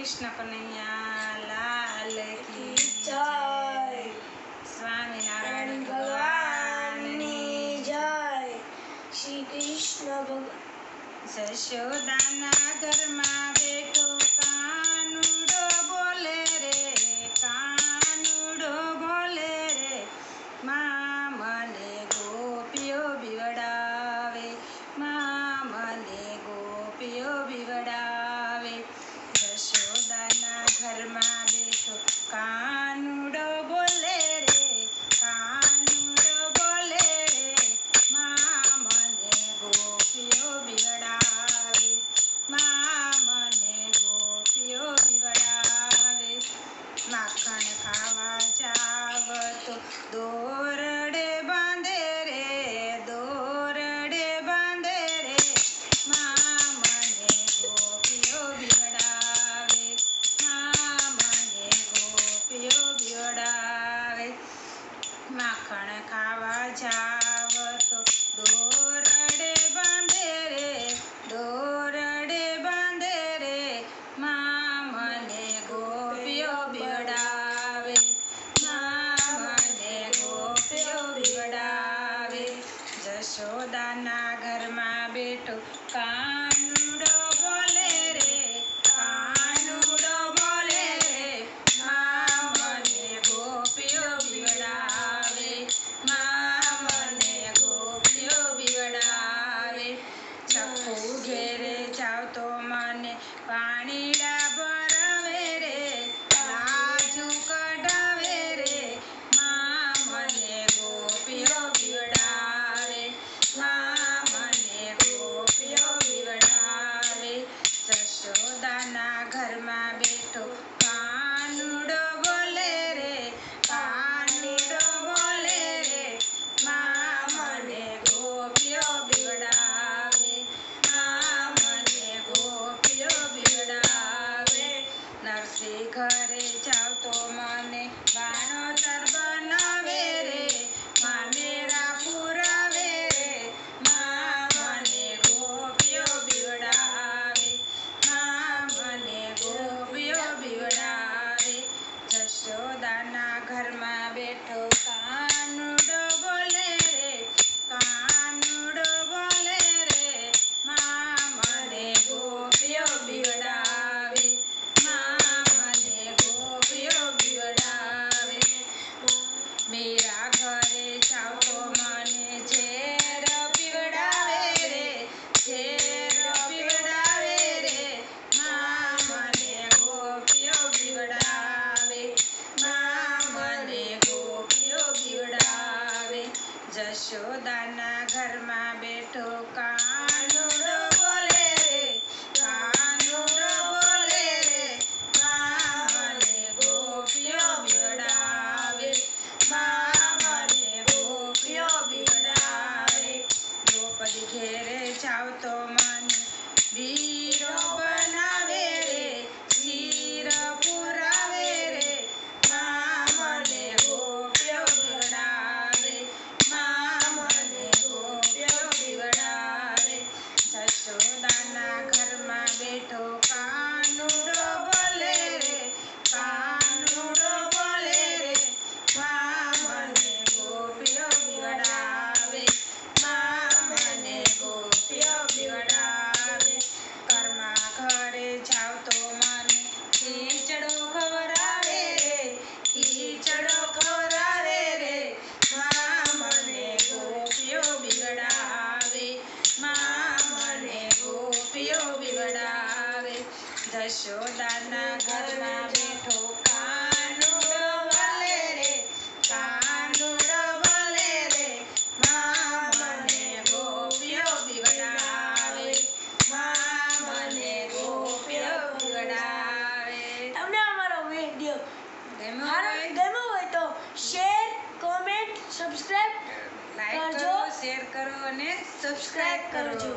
કૃષ્ણ કનૈયા લાલ કી જય. સ્વામિનારાયણ ભગવાનની જય. શ્રી કૃષ્ણ ભગવાન જશોદાના do to come. યશોદાના ઘરમાં બેઠો કા દશોદાના બેઠો કાનુડો વલે રે કાનુડો રે મા મને ગોપ્યો બિવડાવે મા મને ગોપ્યો બિવડાવે તમને અમારો વિડિયો સારો ગમ્યો હોય તો શેર કોમેન્ટ સબસ્ક્રાઇબ લાઈક કરજો. શેર કરો અને સબસ્ક્રાઇબ કરજો.